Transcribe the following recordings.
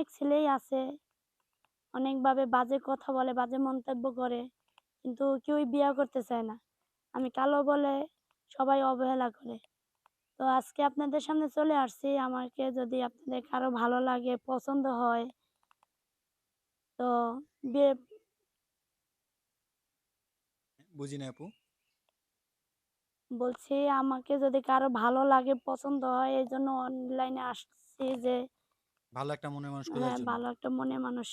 অনেক ছেলেই আছে অনেকভাবে বাজে কথা বলে বাজে মন্তব্য করে কিন্তু কেউই বিয়ে করতে চায় না। আমি কালো বলে সবাই অবহেলা করে। তো আজকে আপনাদের সামনে চলে আসছি। আমাকে যদি আপনাদের কারও ভালো লাগে পছন্দ হয় তো বিয়ে বুঝি না আপু। বলছি আমাকে যদি কারও ভালো লাগে পছন্দ হয় এই জন্য অনলাইনে আসছি যে ভালো একটা মনের মানুষ খোঁজার হ্যাঁ জন্য? ভালো একটা মনে মানুষ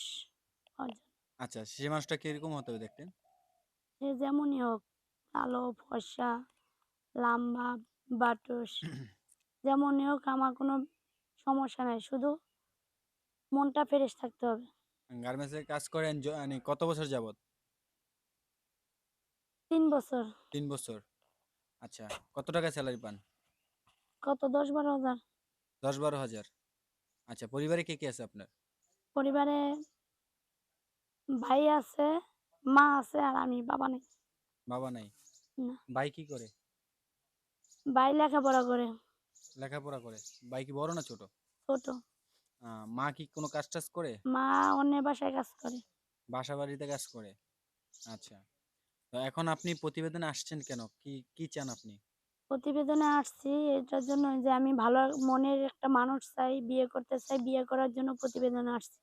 হওয়ার জন্য। আচ্ছা সেই মানুষটা কীরকম হতে হবে দেখতেন সে যেমনই হোক কালো ফর্সা লম্বা বাটুস যেমনই হোক আমার কোনো সমস্যা নাই। শুধু মনটা ফ্রেশ থাকতে হবে। গার্মেন্টসে কাজ করেন জ- মানে কত বছর যাবত তিন বছর। তিন বছর। আচ্ছা কত টাকা স্যালারি পান? কত? দশ বারো হাজার। দশ বারো হাজার। আচ্ছা পরিবারে কে কে আছে আপনার? পরিবারে ভাই আছে মা আছে আর আমি বাবা নেই। বাবা নাই? না। ভাই কি করে? ভাই লেখাপড়া করে। লেখাপড়া করে? ভাই কি বড় না ছোট? ছোট। আহ, মা কি কোনো কাজ টাজ করে? মা অন্য বাসায় কাজ করে। বাসা বাড়িতে কাজ করে? আচ্ছা। তো এখন আপনি প্রতিবেদনে আসছেন কেন? কি কি চান আপনি? প্রতিবেদনে আসছি এটার জন্য যে আমি ভালো মনের একটা মানুষ চাই বিয়ে করতে চাই বিয়ে করার জন্য প্রতিবেদনে আসছি।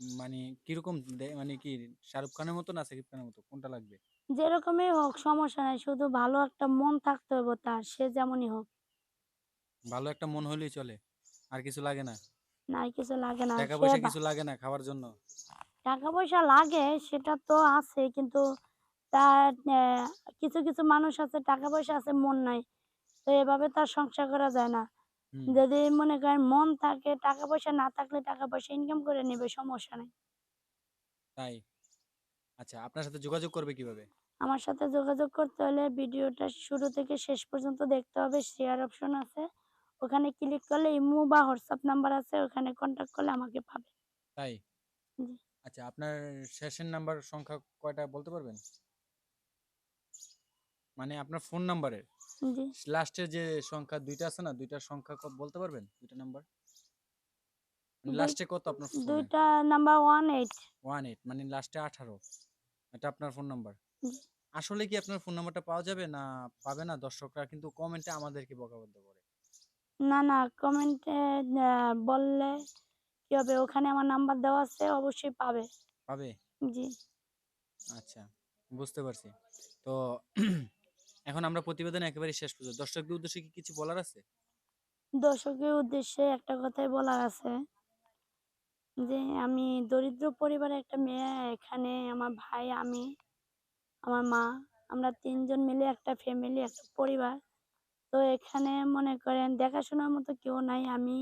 মানে কীরকম মানে কি শাহরুখ খানের মতো না সাকিব খানের মতো? কোনটা লাগবে? যেরকমই হোক সমস্যা নাই। শুধু ভালো একটা মন থাকতে হবে তার সে যেমনই হোক। ভালো একটা মন হলেই চলে আর কিছু লাগে না? নাই কিছু লাগে না। টাকা পয়সা কিছু লাগে না খাওয়ার জন্য? টাকা পয়সা লাগে সেটা তো আছে কিন্তু তার কিছু কিছু মানুষ আছে টাকা পয়সা আছে মন নাই। তো এভাবে তার সংসার করা যায় না। যদি মনে করেন মন থাকে টাকা পয়সা না থাকলে টাকা পয়সা ইনকাম করে নেবে সমস্যা নেই। তাই? আচ্ছা আপনার সাথে যোগাযোগ করবে কীভাবে? আমার সাথে যোগাযোগ করতে হলে ভিডিওটা শুরু থেকে শেষ পর্যন্ত দেখতে হবে শেয়ার অপশন আছে। ওখানে ক্লিক করলে ইমো বা হোয়াটসঅ্যাপ নাম্বার আছে ওখানে কন্ট্যাক্ট করলে আমাকে পাবে। তাই? আচ্ছা আপনার শেষের নাম্বার সংখ্যা কয়টা বলতে পারবেন? মানে আপনার ফোন নাম্বারের জি। লাস্টের যে সংখ্যা দুইটা আছে না দুইটার সংখ্যা কত বলতে পারবেন? দুইটা নাম্বার লাস্টে কত আপনার ফোনে দুইটা number one eight one eight মানে লাস্টে আঠারো। এটা আপনার ফোন নাম্বার আসলে কি আপনার ফোন নাম্বারটা পাওয়া যাবে না পাবে না? দর্শকরা কিন্তু কমেন্টে আমাদেরকে বকাবদ্ধ করে। না না কমেন্টে বললে কি হবে? ওখানে আমার নাম্বার দেওয়া আছে অবশ্যই পাবে। পাবে? জি। আচ্ছা বুঝতে পারছি। তো এখন আমরা প্রতিবেদন একেবারে শেষ পর্যন্ত। দর্শকদের উদ্দেশ্যে কি কিছু বলার আছে? দর্শকের উদ্দেশ্যে একটা কথাই বলার আছে। যে আমি দরিদ্র পরিবারের একটা মেয়ে, এখানে আমার ভাই, আমি, আমার মা, আমরা তিনজন মিলে একটা ফ্যামিলি একটা পরিবার। তো এখানে মনে করেন দেখাশোনার মতো কেউ নাই, আমি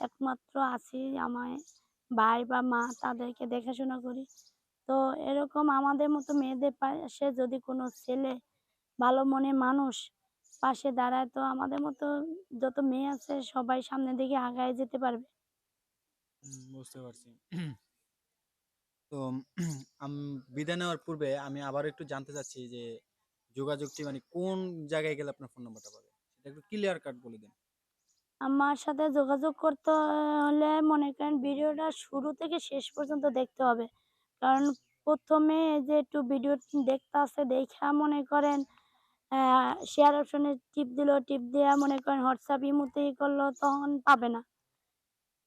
একমাত্র আছি, আমার ভাই বা মা তাদেরকে দেখাশোনা করি। তো এরকম আমাদের মতো মেয়েদের পাশে যদি কোনো ছেলে ভালো মনে মানুষ পাশে দাঁড়ায় তো আমাদের মতো যত মেয়ে আছে সবাই সামনের দিকে আগায় যেতে পারবে। বুঝতে পারছি। তো বিদায় নেওয়ার পূর্বে আমি আবার একটু জানতে চাচ্ছি যে যোগাযোগটি মানে কোন জায়গায় গেলে আপনার ফোন নাম্বারটা পাবে? সেটা একটু ক্লিয়ার কাট বলে দেন। আমার সাথে যোগাযোগ করতে হলে মনে করেন ভিডিওটা শুরু থেকে শেষ পর্যন্ত দেখতে হবে। কারণ প্রথমে যে একটু ভিডিও দেখতে আসে দেখা মনে করেন শেয়ার অপশনে টিপ দিল টিপ দেওয়া মনে করেন হোয়াটসঅ্যাপ ইমুতে ই করল, তখন পাবে না।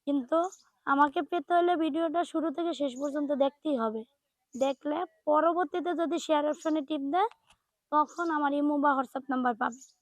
কিন্তু আমাকে পেতে হলে ভিডিওটা শুরু থেকে শেষ পর্যন্ত দেখতেই হবে। দেখলে পরবর্তীতে যদি শেয়ার অপশনে টিপ দেয়, তখন আমার ইমো বা হোয়াটসঅ্যাপ নাম্বার পাবে।